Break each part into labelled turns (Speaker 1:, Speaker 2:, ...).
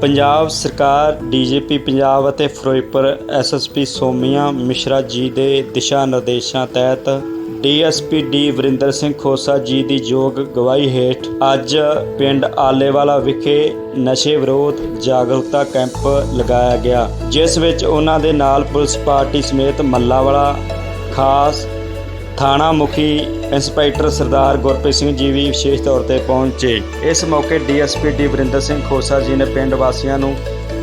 Speaker 1: ਪੰਜਾਬ ਸਰਕਾਰ, ਡੀਜੀਪੀ ਪੰਜਾਬ ਅਤੇ ਫਿਰੋਜ਼ਪੁਰ ਐਸਐਸਪੀ ਸੋਮੀਆ ਮਿਸ਼ਰਾ ਜੀ ਦੇ ਦਿਸ਼ਾ ਨਿਰਦੇਸ਼ਾਂ ਤਹਿਤ ਡੀਐਸਪੀ ਡੀ ਵਰਿੰਦਰ ਸਿੰਘ ਖੋਸਾ ਜੀ ਦੀ ਯੋਗ ਗਵਾਹੀ ਹੇਠ ਅੱਜ ਪਿੰਡ ਆਲੇਵਾਲਾ ਵਿਖੇ ਨਸ਼ੇ ਵਿਰੋਧ ਜਾਗਰੂਕਤਾ ਕੈਂਪ ਲਗਾਇਆ ਗਿਆ, ਜਿਸ ਵਿੱਚ ਉਹਨਾਂ ਦੇ ਨਾਲ ਪੁਲਿਸ ਪਾਰਟੀ ਸਮੇਤ ਮੱਲਾਵਾਲਾ, ਖਾਸ ਥਾਣਾ ਮੁਖੀ ਇੰਸਪੈਕਟਰ ਸਰਦਾਰ ਗੁਰਪ੍ਰੀਤ ਸਿੰਘ ਜੀ ਵੀ ਵਿਸ਼ੇਸ਼ ਤੌਰ ਤੇ ਪਹੁੰਚੇ। ਇਸ ਮੌਕੇ ਡੀਐਸਪੀ ਡੀ ਵਰਿੰਦਰ ਸਿੰਘ ਖੋਸਾ ਜੀ ਨੇ ਪਿੰਡ ਵਾਸੀਆਂ ਨੂੰ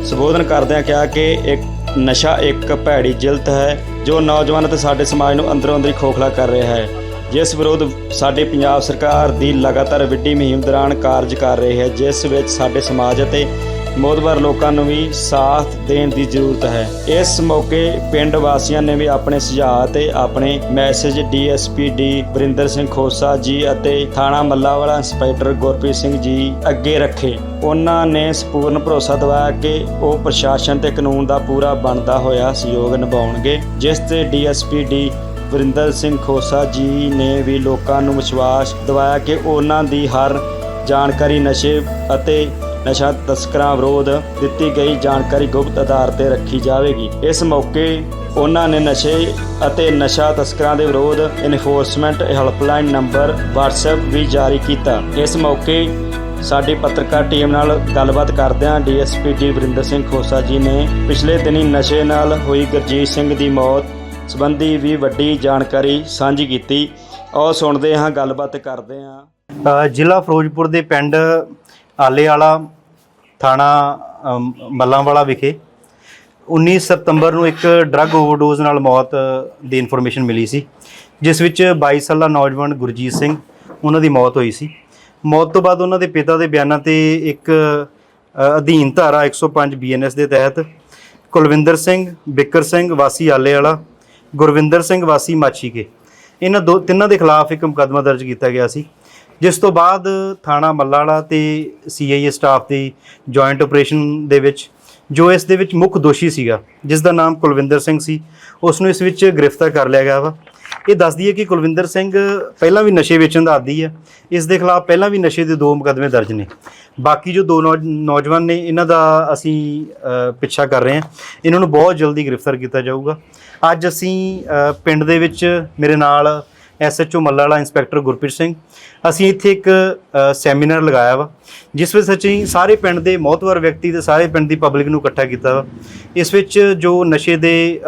Speaker 1: ਸੰਬੋਧਨ ਕਰਦਿਆਂ ਕਿਹਾ ਕਿ ਇੱਕ ਨਸ਼ਾ ਇੱਕ ਭੈੜੀ ਜਿਲਤ ਹੈ, ਜੋ ਨੌਜਵਾਨ ਅਤੇ ਸਾਡੇ ਸਮਾਜ ਨੂੰ ਅੰਦਰੋਂ ਅੰਦਰੀ ਖੋਖਲਾ ਕਰ ਰਿਹਾ ਹੈ। ਜਿਸ ਵਿਰੋਧ ਸਾਡੀ ਪੰਜਾਬ ਸਰਕਾਰ ਦੀ ਲਗਾਤਾਰ ਵਿੱਢੀ ਮੁਹਿੰਮ ਦੌਰਾਨ ਕਾਰਜ ਕਰ ਰਹੀ ਹੈ, ਜਿਸ ਵਿੱਚ ਸਾਡੇ ਸਮਾਜ ਅਤੇ ਮੋਦਵਰ ਲੋਕਾਂ ਨੂੰ ਵੀ ਸਾਥ ਦੇਣ ਦੀ ਜ਼ਰੂਰਤ ਹੈ। ਇਸ ਮੌਕੇ ਪਿੰਡ ਵਾਸੀਆਂ ਨੇ ਵੀ ਆਪਣੇ ਸੁਝਾਅ ਤੇ ਆਪਣੇ message DSP D Varinder Singh Khosa ji ਅਤੇ ਥਾਣਾ ਮੱਲਾਵਾਲਾ ਇੰਸਪੈਕਟਰ ਗੁਰਪ੍ਰੀਤ ਸਿੰਘ ਜੀ ਅੱਗੇ ਰੱਖੇ। ਉਹਨਾਂ ਨੇ ਸੰਪੂਰਨ ਭਰੋਸਾ ਦਿਵਾਇਆ ਕਿ ਉਹ ਪ੍ਰਸ਼ਾਸਨ ਤੇ ਕਾਨੂੰਨ ਦਾ ਪੂਰਾ ਬਣਦਾ ਹੋਇਆ ਸਹਿਯੋਗ ਨਿਭਾਉਣਗੇ, ਜਿਸ ਤੇ ਡੀਐਸਪੀ ਡੀ ਵਰਿੰਦਰ ਸਿੰਘ ਖੋਸਾ ਜੀ ਨੇ ਵੀ ਲੋਕਾਂ ਨੂੰ ਵਿਸ਼ਵਾਸ ਦਿਵਾਇਆ ਕਿ ਉਹਨਾਂ ਦੀ ਹਰ ਜਾਣਕਾਰੀ, ਨਸ਼ੇ ਅਤੇ ਨਸ਼ਾ ਤਸਕਰਾਂ ਵਿਰੋਧ ਦਿੱਤੀ ਗਈ ਜਾਣਕਾਰੀ ਗੁਪਤ ਆਧਾਰ ਤੇ ਰੱਖੀ ਜਾਵੇਗੀ। ਇਸ ਮੌਕੇ ਉਹਨਾਂ ਨੇ ਨਸ਼ੇ ਅਤੇ ਨਸ਼ਾ ਤਸਕਰਾਂ ਦੇ ਵਿਰੋਧ ਇਨਫੋਰਸਮੈਂਟ ਹੈਲਪਲਾਈਨ ਨੰਬਰ WhatsApp ਵੀ ਜਾਰੀ ਕੀਤਾ। ਇਸ ਮੌਕੇ ਸਾਡੀ ਪੱਤਰਕਾਰ ਟੀਮ ਨਾਲ ਗੱਲਬਾਤ ਕਰਦਿਆਂ ਡੀਐਸਪੀ ਡੀ ਵਰਿੰਦਰ ਸਿੰਘ ਖੋਸਾ ਜੀ ਨੇ ਪਿਛਲੇ ਦਿਨੀ ਨਸ਼ੇ ਨਾਲ ਹੋਈ ਗੁਰਜੀਤ ਸਿੰਘ ਦੀ ਮੌਤ ਸੰਬੰਧੀ ਵੀ ਵੱਡੀ ਜਾਣਕਾਰੀ ਸਾਂਝੀ ਕੀਤੀ। ਆਓ ਸੁਣਦੇ ਹਾਂ, ਗੱਲਬਾਤ ਕਰਦੇ ਹਾਂ।
Speaker 2: ਜ਼ਿਲ੍ਹਾ ਫਿਰੋਜ਼ਪੁਰ ਦੇ ਪਿੰਡ ਆਲੇ ਵਾਲਾ ਥਾਣਾ ਮੱਲਾਂਵਾਲਾ ਵਿਖੇ 19 ਸਤੰਬਰ ਨੂੰ ਇੱਕ ਡਰੱਗ ਓਵਰਡੋਜ਼ ਨਾਲ ਮੌਤ ਦੀ ਇਨਫੋਰਮੇਸ਼ਨ ਮਿਲੀ ਸੀ, ਜਿਸ ਵਿੱਚ 22 ਸਾਲਾ ਨੌਜਵਾਨ ਗੁਰਜੀਤ ਸਿੰਘ, ਉਹਨਾਂ ਦੀ ਮੌਤ ਹੋਈ ਸੀ। ਮੌਤ ਤੋਂ ਬਾਅਦ ਉਹਨਾਂ ਦੇ ਪਿਤਾ ਦੇ ਬਿਆਨਾਂ ਤੇ ਇੱਕ ਅਧੀਨ ਧਾਰਾ 105 ਬੀਐਨਐਸ ਦੇ ਤਹਿਤ ਕੁਲਵਿੰਦਰ ਸਿੰਘ, ਬਿੱਕਰ ਸਿੰਘ, ਵਾਸੀ ਆਲੇ ਵਾਲਾ ਗੁਰਵਿੰਦਰ ਸਿੰਘ, ਵਾਸੀ ਮਾਛੀਕੇ। ਇਹਨਾਂ ਦੋ ਤਿੰਨਾਂ ਦੇ ਖਿਲਾਫ ਇੱਕ ਮੁਕੱਦਮਾ ਦਰਜ ਕੀਤਾ ਗਿਆ ਸੀ। ਜਿਸ ਤੋਂ ਬਾਅਦ ਥਾਣਾ ਮੱਲਾਲਾ ਤੇ ਸੀਆਈਏ ਸਟਾਫ ਦੀ ਜੁਆਇੰਟ ਆਪਰੇਸ਼ਨ ਦੇ ਵਿੱਚ, ਜੋ ਇਸ ਦੇ ਵਿੱਚ ਮੁੱਖ ਦੋਸ਼ੀ ਸੀਗਾ, ਜਿਸ ਦਾ ਨਾਮ ਕੁਲਵਿੰਦਰ ਸਿੰਘ ਸੀ, ਉਸ ਨੂੰ ਇਸ ਵਿੱਚ ਗ੍ਰਿਫਤਾਰ ਕਰ ਲਿਆ ਗਿਆ ਵਾ। ਇਹ ਦੱਸਦੀ ਹੈ ਕਿ ਕੁਲਵਿੰਦਰ ਸਿੰਘ ਪਹਿਲਾਂ ਵੀ ਨਸ਼ੇ ਵੇਚਣ ਦਾ ਆਦੀ ਹੈ ਇਸ ਦੇ ਖਿਲਾਫ ਪਹਿਲਾਂ ਵੀ ਨਸ਼ੇ ਦੇ ਦੋ ਮੁਕੱਦਮੇ ਦਰਜ ਨੇ। ਬਾਕੀ ਜੋ ਦੋ ਨੌਜ- ਨੌਜਵਾਨ ਨੇ, ਇਹਨਾਂ ਦਾ ਅਸੀਂ ਪਿੱਛਾ ਕਰ ਰਹੇ ਹਾਂ। ਇਹਨਾਂ ਨੂੰ ਬਹੁਤ ਜਲਦੀ ਗ੍ਰਿਫਤਾਰ ਕੀਤਾ ਜਾਊਗਾ। ਅੱਜ ਅਸੀਂ ਪਿੰਡ ਦੇ ਵਿੱਚ ਮੇਰੇ ਨਾਲ ਐਸਐਚਓ ਮੱਲਾ ਵਾਲਾ ਇੰਸਪੈਕਟਰ ਗੁਰਪ੍ਰੀਤ ਸਿੰਘ। ਅਸੀਂ ਇੱਥੇ ਇੱਕ ਸੈਮੀਨਾਰ ਲਗਾਇਆ ਵਾ, ਜਿਸ ਵਿੱਚ ਅਸੀਂ ਸਾਰੇ ਪਿੰਡ ਦੇ ਮੌਤਵਰ ਵਿਅਕਤੀ ਤੇ ਸਾਰੇ ਪਿੰਡ ਦੀ ਪਬਲਿਕ ਨੂੰ ਇਕੱਠਾ ਕੀਤਾ ਵਾ। ਇਸ ਵਿੱਚ ਜੋ ਨਸ਼ੇ ਦੇ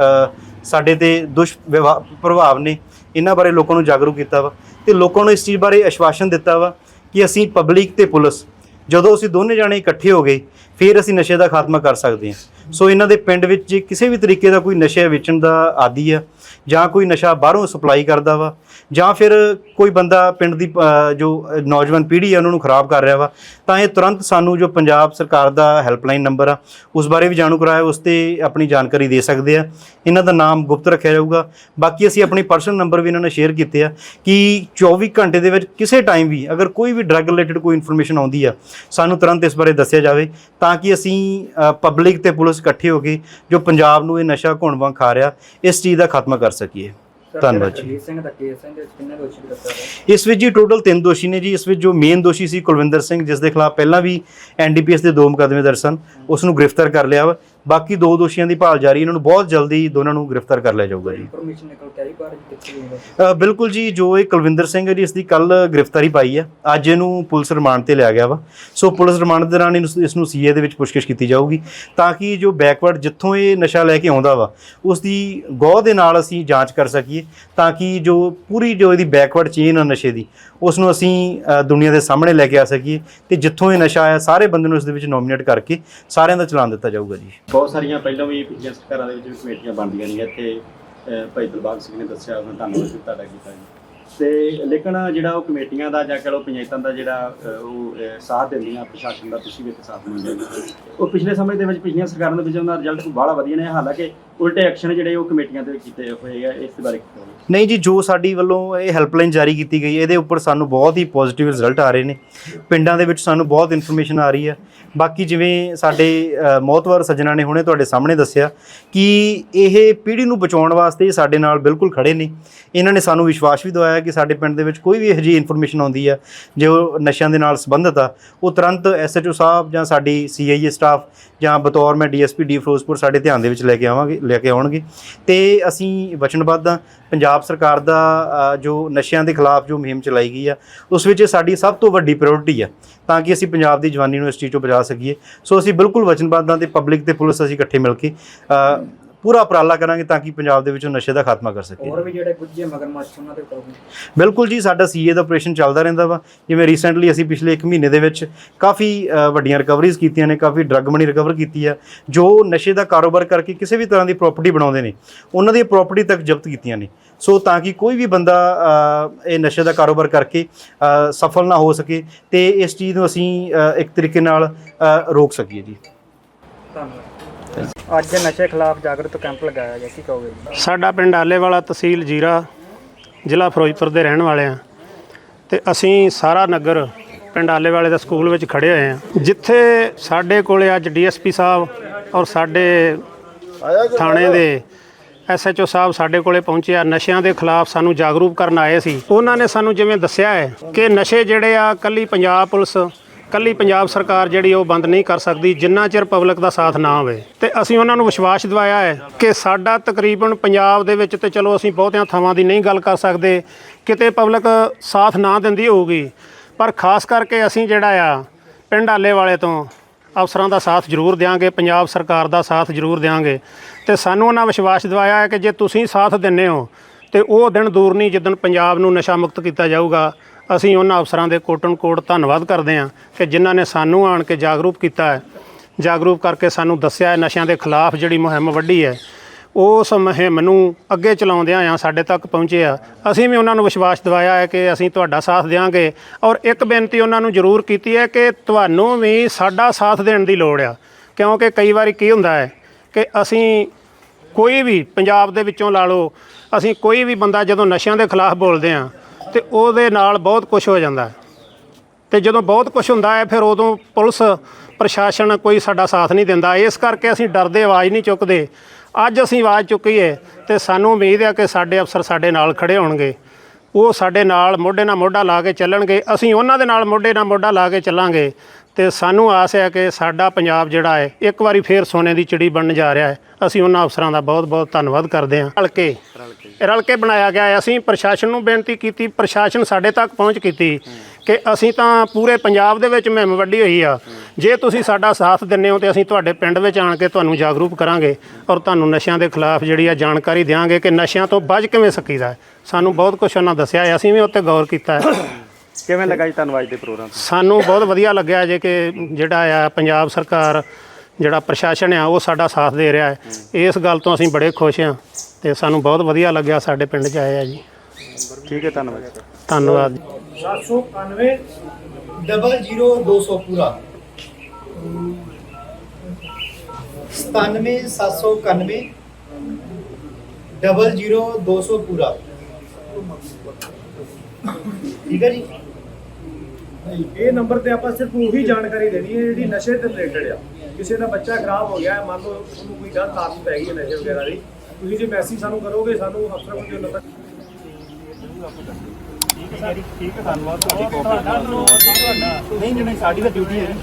Speaker 2: ਸਾਡੇ ਤੇ ਦੁਸ਼ ਵਿਵਾ- ਪ੍ਰਭਾਵ ਨੇ, ਇਹਨਾਂ ਬਾਰੇ ਲੋਕਾਂ ਨੂੰ ਜਾਗਰੂਕ ਕੀਤਾ ਵਾ ਤੇ ਲੋਕਾਂ ਨੂੰ ਇਸ ਚੀਜ਼ ਬਾਰੇ ਆਸ਼ਵਾਸਨ ਦਿੱਤਾ ਵਾ ਕਿ ਅਸੀਂ ਪਬਲਿਕ ਤੇ ਪੁਲਿਸ, ਜਦੋਂ ਅਸੀਂ ਦੋਨੇ ਜਾਣੇ ਇਕੱਠੇ ਹੋ ਗਏ, ਫਿਰ ਅਸੀਂ ਨਸ਼ੇ ਦਾ ਖਾਤਮਾ ਕਰ ਸਕਦੇ ਹਾਂ। ਸੋ ਇਹਨਾਂ ਦੇ ਪਿੰਡ ਵਿੱਚ ਜੇ ਕਿਸੇ ਵੀ ਤਰੀਕੇ ਦਾ ਕੋਈ ਨਸ਼ੇ ਵੇਚਣ ਦਾ ਆਦੀ ਆ ਜਾਂ ਕੋਈ ਨਸ਼ਾ ਬਾਹਰੋਂ ਸਪਲਾਈ ਕਰਦਾ ਵਾ, ਜਾਂ ਫਿਰ ਕੋਈ ਬੰਦਾ ਪਿੰਡ ਦੀ ਜੋ ਨੌਜਵਾਨ ਪੀੜ੍ਹੀ ਹੈ ਉਹਨਾਂ ਨੂੰ ਖਰਾਬ ਕਰ ਰਿਹਾ ਵਾ, ਤਾਂ ਇਹ ਤੁਰੰਤ ਸਾਨੂੰ ਜੋ ਪੰਜਾਬ ਸਰਕਾਰ ਦਾ ਹੈਲਪਲਾਈਨ ਨੰਬਰ ਆ, ਉਸ ਬਾਰੇ ਵੀ ਜਾਣੂ ਕਰਾਇਆ, ਉਸ ਤੇ ਆਪਣੀ ਜਾਣਕਾਰੀ ਦੇ ਸਕਦੇ ਆ। ਇਹਨਾਂ ਦਾ ਨਾਮ ਗੁਪਤ ਰੱਖਿਆ ਜਾਊਗਾ। ਬਾਕੀ ਅਸੀਂ ਆਪਣੀ ਪਰਸਨਲ ਨੰਬਰ ਵੀ ਇਹਨਾਂ ਨੇ ਸ਼ੇਅਰ ਕੀਤੇ ਆ ਕਿ 24 ਘੰਟੇ ਦੇ ਵਿੱਚ ਕਿਸੇ ਟਾਈਮ ਵੀ ਅਗਰ ਕੋਈ ਵੀ ਡਰੱਗ ਰਿਲੇਟਡ ਕੋਈ ਇਨਫੋਰਮੇਸ਼ਨ ਆਉਂਦੀ ਆ, ਸਾਨੂੰ ਤੁਰੰਤ ਇਸ ਬਾਰੇ ਦੱਸਿਆ ਜਾਵੇ, ਤਾਂ ਕਿ ਅਸੀਂ ਪਬਲਿਕ ਤੇ ਪੁਲਿਸ ਇਕੱਠੇ ਹੋ ਕੇ ਜੋ ਪੰਜਾਬ ਨੂੰ ਇਹ ਨਸ਼ਾ ਘੁਣ ਵਾਂਗ ਖਾ ਰਿਹਾ, ਇਸ ਚੀਜ਼ ਦਾ ਖਾਤਮਾ ਕਰ ਸਕੀਏ। ਧੰਨਵਾਦ ਜੀ।
Speaker 3: ਰਣਜੀਤ ਸਿੰਘ ਦਾ ਕੇਸ ਹੈ ਇਹਦੇ ਵਿੱਚ ਕਿੰਨੇ ਦੋਸ਼ੀ ਗ੍ਰਿਫਤਾਰ ਹੈ
Speaker 2: ਇਸ ਵਿੱਚ ਜੀ ਟੋਟਲ ਤਿੰਨ ਦੋਸ਼ੀ ਨੇ ਜੀ। ਇਸ ਵਿੱਚ ਜੋ ਮੇਨ ਦੋਸ਼ੀ ਸੀ ਕੁਲਵਿੰਦਰ ਸਿੰਘ ਜਿਸ ਦੇ ਖਿਲਾਫ ਪਹਿਲਾਂ ਵੀ ਐਨਡੀਪੀਐਸ ਦੇ ਦੋ ਮੁਕੱਦਮੇ ਦਰਜ ਸਨ। ਉਸ ਨੂੰ ਗ੍ਰਿਫਤਾਰ ਕਰ ਲਿਆ ਵਾ। ਬਾਕੀ ਦੋ ਦੋਸ਼ੀਆਂ ਦੀ ਭਾਲ ਜਾਰੀ ਇਹਨਾਂ ਨੂੰ ਬਹੁਤ ਜਲਦੀ ਦੋਨਾਂ ਨੂੰ ਗ੍ਰਿਫਤਾਰ ਕਰ ਲਿਆ ਜਾਊਗਾ ਜੀ।
Speaker 3: ਇਨਫੋਰਮੇਸ਼ਨ ਨਿਕਲ ਕੇ ਆਈ ਬਾਹਰ ਕਿੱਥੇ ਗਈ ਹੈ।
Speaker 2: ਅ, ਬਿਲਕੁਲ ਜੀ ਜੋ ਇਹ ਕੁਲਵਿੰਦਰ ਸਿੰਘ ਹੈ ਜੀ ਇਸ ਦੀ ਕੱਲ ਗ੍ਰਿਫਤਾਰੀ ਪਾਈ ਹੈ। ਅੱਜ ਇਹਨੂੰ ਪੁਲਿਸ ਰਿਮਾਂਡ ਤੇ ਲਿਆ ਗਿਆ ਵਾ। ਸੋ ਪੁਲਿਸ ਰਿਮਾਂਡ ਦੇ ਦੌਰਾਨ ਇਸ ਨੂੰ ਸੀਏ ਦੇ ਵਿੱਚ ਪੁੱਛਗਿੱਛ ਕੀਤੀ ਜਾਊਗੀ ਤਾਂ ਕਿ ਜੋ ਬੈਕਵਰਡ ਜਿੱਥੋਂ ਇਹ ਨਸ਼ਾ ਲੈ ਕੇ ਆਉਂਦਾ ਵਾ ਉਸ ਦੀ ਗੌਹ ਦੇ ਨਾਲ ਅਸੀਂ ਜਾਂਚ ਕਰ ਸਕੀਏ ਤਾਂ ਕਿ ਜੋ ਪੂਰੀ ਜੋ ਇਹਦੀ ਬੈਕਵਰਡ ਚੇਨ ਆ ਨਸ਼ੇ ਦੀ ਉਸ ਨੂੰ ਅਸੀਂ ਦੁਨੀਆ ਦੇ ਸਾਹਮਣੇ ਲੈ ਕੇ ਆ ਸਕੀਏ ਤੇ ਜਿੱਥੋਂ ਇਹ ਨਸ਼ਾ ਆਇਆ ਸਾਰੇ ਬੰਦੇ ਨੂੰ ਇਸ ਦੇ ਵਿੱਚ ਨੋਮੀਨੇਟ ਕਰਕੇ ਸਾਰਿਆਂ ਦਾ ਚਲਾਨ ਦਿੱਤਾ ਜਾਊਗਾ ਜੀ।
Speaker 1: ਬਹੁਤ ਸਾਰੀਆਂ ਪਹਿਲਾਂ ਵੀ ਪਿਛਲੀਆਂ ਸਰਕਾਰਾਂ ਦੇ ਵਿੱਚ ਵੀ ਕਮੇਟੀਆਂ ਬਣਦੀਆਂ ਨੇ ਇੱਥੇ ਅਹ, ਭਾਈ ਦਿਲਬਾਗ ਸਿੰਘ ਨੇ ਦੱਸਿਆ ਉਹਨਾਂ ਧੰਨਵਾਦ ਵੀ ਤੁਹਾਡਾ ਕੀਤਾ ਜੀ। ਤੇ ਲੇਕਿਨ ਜਿਹੜਾ ਉਹ ਕਮੇਟੀਆਂ ਦਾ ਜਾਂ ਕਹ ਲਓ ਪੰਚਾਇਤਾਂ ਦਾ ਜਿਹੜਾ ਅਹ, ਉਹ ਅਹ, ਸਾਥ ਦਿੰਦੀਆਂ ਪ੍ਰਸ਼ਾਸਨ ਦਾ ਤੁਸੀਂ ਵੀ ਇੱਕ ਸਾਥ ਦਿੰਦੇ ਹੋ। ਉਹ ਪਿਛਲੇ ਸਮੇਂ ਦੇ ਵਿੱਚ ਪਿਛਲੀਆਂ ਸਰਕਾਰਾਂ ਦੇ ਵਿੱਚ ਉਹਨਾਂ ਦਾ ਰਿਜ਼ਲਟ ਕੋਈ ਬਾਹਲਾ ਵਧੀਆ ਨੇ। ਹਾਲਾਂਕਿ ਉਲਟੇ ਐਕਸ਼ਨ ਜਿਹੜੇ ਉਹ ਕਮੇਟੀਆਂ ਦੇ ਵਿੱਚ ਕੀਤੇ ਹੋਏ ਆ ਇਸ ਦੇ ਬਾਰੇ ਕੀ ਕਹੋਗੇ?
Speaker 2: ਨਹੀਂ ਜੀ ਜੋ ਸਾਡੀ ਵੱਲੋਂ ਇਹ ਹੈਲਪਲਾਈਨ ਜਾਰੀ ਕੀਤੀ ਗਈ ਇਹਦੇ ਉੱਪਰ ਸਾਨੂੰ ਬਹੁਤ ਹੀ ਪੋਜ਼ਿਟਿਵ ਰਿਜ਼ਲਟ ਆ ਰਹੇ ਨੇ। ਪਿੰਡਾਂ ਦੇ ਵਿੱਚ ਸਾਨੂੰ ਬਹੁਤ ਇਨਫੋਰਮੇਸ਼ਨ ਆ ਰਹੀ ਹੈ ਬਾਕੀ ਜਿਵੇਂ ਸਾਡੇ ਅ, ਮੌਤਵਰ ਸੱਜਣਾ ਨੇ ਹੁਣੇ ਤੁਹਾਡੇ ਸਾਹਮਣੇ ਦੱਸਿਆ ਕਿ ਇਹ ਪੀੜ੍ਹੀ ਨੂੰ ਬਚਾਉਣ ਵਾਸਤੇ ਸਾਡੇ ਨਾਲ ਬਿਲਕੁਲ ਖੜੇ ਨੇ। ਇਹਨਾਂ ਨੇ ਸਾਨੂੰ ਵਿਸ਼ਵਾਸ ਵੀ ਦਿਵਾਇਆ ਕਿ ਕਿ ਸਾਡੇ ਪਿੰਡ ਦੇ ਵਿੱਚ ਕੋਈ ਵੀ ਇਹੋ ਜਿਹੀ ਇਨਫੋਰਮੇਸ਼ਨ ਆਉਂਦੀ ਆ, ਜੋ ਨਸ਼ਿਆਂ ਦੇ ਨਾਲ ਸੰਬੰਧਿਤ ਆ, ਉਹ ਤੁਰੰਤ ਐਸਐਚਓ ਸਾਹਿਬ ਜਾਂ ਸਾਡੀ ਸੀਆਈਏ ਸਟਾਫ ਜਾਂ ਬਤੌਰ ਮੈਂ ਡੀਐਸਪੀ ਡੀ ਫਿਰੋਜ਼ਪੁਰ ਸਾਡੇ ਧਿਆਨ ਦੇ ਵਿੱਚ ਲੈ ਕੇ ਆਵਾਂਗੇ, ਲੈ ਕੇ ਆਉਣਗੇ। ਤੇ ਅਸੀਂ ਵਚਨਬੱਧ ਹਾਂ, ਪੰਜਾਬ ਸਰਕਾਰ ਦਾ ਜੋ ਨਸ਼ਿਆਂ ਦੇ ਖਿਲਾਫ ਜੋ ਮੁਹਿੰਮ ਚਲਾਈ ਗਈ ਆ, ਉਸ ਵਿੱਚ ਸਾਡੀ ਸਭ ਤੋਂ ਵੱਡੀ ਪ੍ਰਾਇੋਰਟੀ ਆ, ਤਾਂ ਕਿ ਅਸੀਂ ਪੰਜਾਬ ਦੀ ਜਵਾਨੀ ਨੂੰ ਇਸ ਚੀਜ਼ ਤੋਂ ਬਚਾ ਸਕੀਏ। ਸੋ ਅਸੀਂ ਬਿਲਕੁਲ ਵਚਨਬੱਧ ਹਾਂ ਤੇ ਪਬਲਿਕ ਤੇ ਪੁਲਿਸ ਅਸੀਂ ਇਕੱਠੇ ਮਿਲ ਕੇ ਪੂਰਾ ਉਪਰਾਲਾ ਕਰਾਂਗੇ ਤਾਂ ਕਿ ਪੰਜਾਬ ਦੇ ਵਿੱਚੋਂ ਨਸ਼ੇ ਦਾ ਖਾਤਮਾ ਕਰ ਸਕੀਏ।
Speaker 3: ਹੋਰ ਵੀ ਜਿਹੜੇ ਗੁੱਜੇ ਮਗਰਮੱਛ ਉਹਨਾਂ ਦੇ ਕਾਬੂ
Speaker 2: ਬਿਲਕੁਲ ਜੀ ਸਾਡਾ ਸੀਏ ਦਾ ਆਪਰੇਸ਼ਨ ਚੱਲਦਾ ਰਹਿੰਦਾ ਵਾ। ਜਿਵੇਂ ਰੀਸੈਂਟਲੀ ਅਸੀਂ ਪਿਛਲੇ 1 ਮਹੀਨੇ ਦੇ ਵਿੱਚ ਕਾਫੀ ਵੱਡੀਆਂ ਰਿਕਵਰੀਜ਼ ਕੀਤੀਆਂ ਨੇ ਕਾਫੀ ਡਰੱਗ ਮਨੀ ਰਿਕਵਰ ਕੀਤੀ ਆ ਜੋ ਨਸ਼ੇ ਦਾ ਕਾਰੋਬਾਰ ਕਰਕੇ ਕਿਸੇ ਵੀ ਤਰ੍ਹਾਂ ਦੀ ਪ੍ਰਾਪਰਟੀ ਬਣਾਉਂਦੇ ਨੇ ਉਹਨਾਂ ਦੀ ਪ੍ਰਾਪਰਟੀ ਤੱਕ ਜ਼ਬਤ ਕੀਤੀਆਂ ਨੇ। ਸੋ ਤਾਂ ਕਿ ਕੋਈ ਵੀ ਬੰਦਾ ਇਹ ਨਸ਼ੇ ਦਾ ਕਾਰੋਬਾਰ ਕਰਕੇ ਸਫਲ ਨਾ ਹੋ ਸਕੇ ਤੇ ਇਸ ਚੀਜ਼ ਨੂੰ ਅਸੀਂ ਇੱਕ ਤਰੀਕੇ ਨਾਲ ਰੋਕ ਸਕੀਏ ਜੀ।
Speaker 3: ਧੰਨਵਾਦ। ਅੱਜ ਨਸ਼ੇ ਖਿਲਾਫ ਜਾਗਰੂਕ ਕੈਂਪ ਲਗਾਇਆ ਗਿਆ ਕੀ ਕਹੋਗੇ ਜੀ?
Speaker 4: ਸਾਡਾ ਪਿੰਡ ਆਲੇਵਾਲਾ ਤਹਿਸੀਲ ਜੀਰਾ ਜ਼ਿਲ੍ਹਾ ਫਿਰੋਜ਼ਪੁਰ ਦੇ ਰਹਿਣ ਵਾਲੇ ਆ ਤੇ ਅਸੀਂ ਸਾਰਾ ਨਗਰ ਪਿੰਡ ਆਲੇਵਾਲੇ ਦੇ ਸਕੂਲ ਵਿੱਚ ਖੜੇ ਹੋਏ ਆ ਜਿੱਥੇ ਸਾਡੇ ਕੋਲੇ ਅੱਜ ਡੀਐਸਪੀ ਸਾਹਿਬ ਔਰ ਸਾਡੇ ਥਾਣੇ ਦੇ ਐਸਐਚਓ ਸਾਹਿਬ ਸਾਡੇ ਕੋਲੇ ਪਹੁੰਚੇ ਆ। ਨਸ਼ਿਆਂ ਦੇ ਖਿਲਾਫ ਸਾਨੂੰ ਜਾਗਰੂਕ ਕਰਨ ਆਏ ਸੀ। ਉਹਨਾਂ ਨੇ ਸਾਨੂੰ ਜਿਵੇਂ ਦੱਸਿਆ ਹੈ ਕਿ ਨਸ਼ੇ ਜਿਹੜੇ ਆ ਕੱਲੀ ਪੰਜਾਬ ਪੁਲਿਸ ਕੱਲੀ ਪੰਜਾਬ ਸਰਕਾਰ ਜਿਹੜੀ ਉਹ ਬੰਦ ਨਹੀਂ ਕਰ ਸਕਦੀ, ਜਿੰਨਾ ਚਿਰ ਪਬਲਿਕ ਦਾ ਸਾਥ ਨਾ ਹੋਵੇ। ਤੇ ਅਸੀਂ ਉਹਨਾਂ ਨੂੰ ਵਿਸ਼ਵਾਸ ਦਿਵਾਇਆ ਹੈ ਕਿ ਸਾਡਾ ਤਕਰੀਬਨ ਪੰਜਾਬ ਦੇ ਵਿੱਚ ਤੇ ਚਲੋ ਅਸੀਂ ਬਹੁਤਿਆਂ ਥਾਵਾਂ ਦੀ ਨਹੀਂ ਗੱਲ ਕਰ ਸਕਦੇ, ਕਿਤੇ ਪਬਲਿਕ ਸਾਥ ਨਾ ਦਿੰਦੀ ਹੋਊਗੀ। ਪਰ ਖਾਸ ਕਰਕੇ ਅਸੀਂ ਜਿਹੜਾ ਆ, ਪਿੰਡ ਆਲੇ ਵਾਲੇ ਤੋਂ ਅਫਸਰਾਂ ਦਾ ਸਾਥ ਜ਼ਰੂਰ ਦਿਆਂਗੇ, ਪੰਜਾਬ ਸਰਕਾਰ ਦਾ ਸਾਥ ਜ਼ਰੂਰ ਦਿਆਂਗੇ। ਤੇ ਸਾਨੂੰ ਉਹਨਾਂ ਵਿਸ਼ਵਾਸ ਦਿਵਾਇਆ ਹੈ ਕਿ ਜੇ ਤੁਸੀਂ ਸਾਥ ਦਿੰਦੇ ਹੋ, ਤੇ ਉਹ ਦਿਨ ਦੂਰ ਨਹੀਂ, ਜਿੱਦਣ ਪੰਜਾਬ ਨੂੰ ਨਸ਼ਾ ਮੁਕਤ ਕੀਤਾ ਜਾਊਗਾ। ਅਸੀਂ ਉਹਨਾਂ ਅਫਸਰਾਂ ਦੇ ਕੋਟਨ ਕੋਟ ਧੰਨਵਾਦ ਕਰਦੇ ਹਾਂ ਕਿ ਜਿਨ੍ਹਾਂ ਨੇ ਸਾਨੂੰ ਆਣ ਕੇ ਜਾਗਰੂਕ ਕੀਤਾ ਹੈ। ਜਾਗਰੂਕ ਕਰਕੇ ਸਾਨੂੰ ਦੱਸਿਆ ਹੈ ਨਸ਼ਿਆਂ ਦੇ ਖਿਲਾਫ ਜਿਹੜੀ ਮੁਹਿੰਮ ਵੱਡੀ ਹੈ, ਉਸ ਮੁਹਿੰਮ ਨੂੰ ਅੱਗੇ ਚਲਾਉਂਦਿਆਂ ਆ ਸਾਡੇ ਤੱਕ ਪਹੁੰਚੇ ਆ। ਅਸੀਂ ਵੀ ਉਹਨਾਂ ਨੂੰ ਵਿਸ਼ਵਾਸ ਦਿਵਾਇਆ ਹੈ ਕਿ ਅਸੀਂ ਤੁਹਾਡਾ ਸਾਥ ਦੇਵਾਂਗੇ ਔਰ ਇੱਕ ਬੇਨਤੀ ਉਹਨਾਂ ਨੂੰ ਜ਼ਰੂਰ ਕੀਤੀ ਹੈ ਕਿ ਤੁਹਾਨੂੰ ਵੀ ਸਾਡਾ ਸਾਥ ਦੇਣ ਦੀ ਲੋੜ ਆ। ਕਿਉਂਕਿ ਕਈ ਵਾਰੀ ਕੀ ਹੁੰਦਾ ਹੈ ਕਿ ਅਸੀਂ ਕੋਈ ਵੀ ਪੰਜਾਬ ਦੇ ਵਿੱਚੋਂ ਲਾ ਲਓ, ਅਸੀਂ ਕੋਈ ਵੀ ਬੰਦਾ ਜਦੋਂ ਨਸ਼ਿਆਂ ਦੇ ਖਿਲਾਫ ਬੋਲਦੇ ਆ ਤੇ ਉਹਦੇ ਨਾਲ ਬਹੁਤ ਕੁਝ ਹੋ ਜਾਂਦਾ ਹੈ। ਤੇ ਜਦੋਂ ਬਹੁਤ ਕੁਝ ਹੁੰਦਾ ਹੈ, ਫਿਰ ਉਦੋਂ ਪੁਲਿਸ, ਪ੍ਰਸ਼ਾਸਨ ਕੋਈ ਸਾਡਾ ਸਾਥ ਨਹੀਂ ਦਿੰਦਾ। ਇਸ ਕਰਕੇ ਅਸੀਂ ਡਰਦੇ, ਆਵਾਜ਼ ਨਹੀਂ ਚੁੱਕਦੇ। ਅੱਜ ਅਸੀਂ ਆਵਾਜ਼ ਚੁੱਕੀ ਹੈ ਤੇ ਸਾਨੂੰ ਉਮੀਦ ਹੈ ਕਿ ਸਾਡੇ ਅਫਸਰ ਸਾਡੇ ਨਾਲ ਖੜੇ ਹੋਣਗੇ। ਉਹ ਸਾਡੇ ਨਾਲ ਮੋਢੇ ਨਾਲ ਮੋਢਾ ਲਾ ਕੇ ਚੱਲਣਗੇ। ਅਸੀਂ ਉਹਨਾਂ ਦੇ ਨਾਲ ਮੋਢੇ ਨਾਲ ਮੋਢਾ ਲਾ ਕੇ ਚੱਲਾਂਗੇ। ਤੇ ਸਾਨੂੰ ਆਸ ਹੈ ਕਿ ਸਾਡਾ ਪੰਜਾਬ ਜਿਹੜਾ ਹੈ, ਇੱਕ ਵਾਰੀ ਫੇਰ ਸੋਨੇ ਦੀ ਚਿੜੀ ਬਣਨ ਜਾ ਰਿਹਾ ਹੈ। ਅਸੀਂ ਉਹਨਾਂ ਅਫਸਰਾਂ ਦਾ ਬਹੁਤ ਬਹੁਤ ਧੰਨਵਾਦ ਕਰਦੇ ਹਾਂ। ਰਲ ਕੇ ਰਲ ਕੇ ਬਣਾਇਆ ਗਿਆ ਹੈ। ਅਸੀਂ ਪ੍ਰਸ਼ਾਸਨ ਨੂੰ ਬੇਨਤੀ ਕੀਤੀ, ਪ੍ਰਸ਼ਾਸਨ ਸਾਡੇ ਤੱਕ ਪਹੁੰਚ ਕੀਤੀ ਕਿ ਅਸੀਂ ਤਾਂ ਪੂਰੇ ਪੰਜਾਬ ਦੇ ਵਿੱਚ ਮਹਿਮ ਵੱਡੀ ਹੋਈ ਆ। ਜੇ ਤੁਸੀਂ ਸਾਡਾ ਸਾਥ ਦਿੰਦੇ ਹੋ ਤੇ ਅਸੀਂ ਤੁਹਾਡੇ ਪਿੰਡ ਵਿੱਚ ਆਣ ਕੇ ਤੁਹਾਨੂੰ ਜਾਗਰੂਕ ਕਰਾਂਗੇ ਔਰ ਤੁਹਾਨੂੰ ਨਸ਼ਿਆਂ ਦੇ ਖਿਲਾਫ ਜਿਹੜੀ ਆ ਜਾਣਕਾਰੀ ਦਿਆਂਗੇ ਕਿ ਨਸ਼ਿਆਂ ਤੋਂ ਬਚ ਕਿਵੇਂ ਸਕੀਦਾ ਹੈ। ਸਾਨੂੰ ਬਹੁਤ ਕੁਝ ਉਹਨਾਂ ਦੱਸਿਆ ਹੈ। ਅਸੀਂ ਵੀ ਉੱਤੇ ਗੌਰ ਕੀਤਾ ਹੈ।
Speaker 1: ਕਿਵੇਂ ਲੱਗਾ ਜੀ ਤੁਹਾਨੂੰ ਅੱਜ ਦੇ ਪ੍ਰੋਗਰਾਮ
Speaker 4: ਸਾਨੂੰ ਬਹੁਤ ਵਧੀਆ ਲੱਗਿਆ ਜੇ ਕਿ ਜਿਹੜਾ ਆ ਪੰਜਾਬ ਸਰਕਾਰ ਜਿਹੜਾ ਪ੍ਰਸ਼ਾਸਨ ਆ ਉਹ ਸਾਡਾ ਸਾਥ ਦੇ ਰਿਹਾ ਹੈ। ਇਸ ਗੱਲ ਤੋਂ ਅਸੀਂ ਬੜੇ ਖੁਸ਼ ਹਾਂ ਤੇ ਸਾਨੂੰ ਬਹੁਤ ਵਧੀਆ ਲੱਗਿਆ ਸਾਡੇ ਪਿੰਡ 'ਚ ਆਏ ਆ ਜੀ।
Speaker 1: ਠੀਕ ਹੈ ਧੰਨਵਾਦ।
Speaker 4: ਧੰਨਵਾਦ ਜੀ।
Speaker 5: 791 ਡਬਲ ਜ਼ੀਰੋ 200 ਪੂਰਾ। 97791 ਡਬਲ ਜ਼ੀਰੋ 200 ਪੂਰਾ। ਠੀਕ ਹੈ ਜੀ?
Speaker 6: ਇਹ ਨੰਬਰ ਤੇ ਆਪਾਂ ਸਿਰਫ ਉਹੀ ਜਾਣਕਾਰੀ ਦੇਣੀ ਹੈ ਜਿਹੜੀ ਨਸ਼ੇ ਦੇ ਰਿਲੇਟਡ ਆ। ਕਿਸੇ ਦਾ ਬੱਚਾ ਖਰਾਬ ਹੋ ਗਿਆ ਹੈ ਮੰਨ ਲਓ ਉਹਨੂੰ ਕੋਈ ਗਲਤ ਆਦਤ ਪੈ ਗਈ ਹੈ ਨਸ਼ੇ ਵਗੈਰਾ ਦੀ, ਤੁਸੀਂ ਜੇ ਮੈਸੇਜ ਸਾਨੂੰ ਕਰੋਗੇ, ਸਾਨੂੰ ਅਫਸਰ ਕੋਲ ਜੋ ਨੰਬਰ
Speaker 2: ਨਹੀਂ ਨਹੀਂ ਸਾਡੀ ਤਾਂ ਡਿਊਟੀ ਹੈ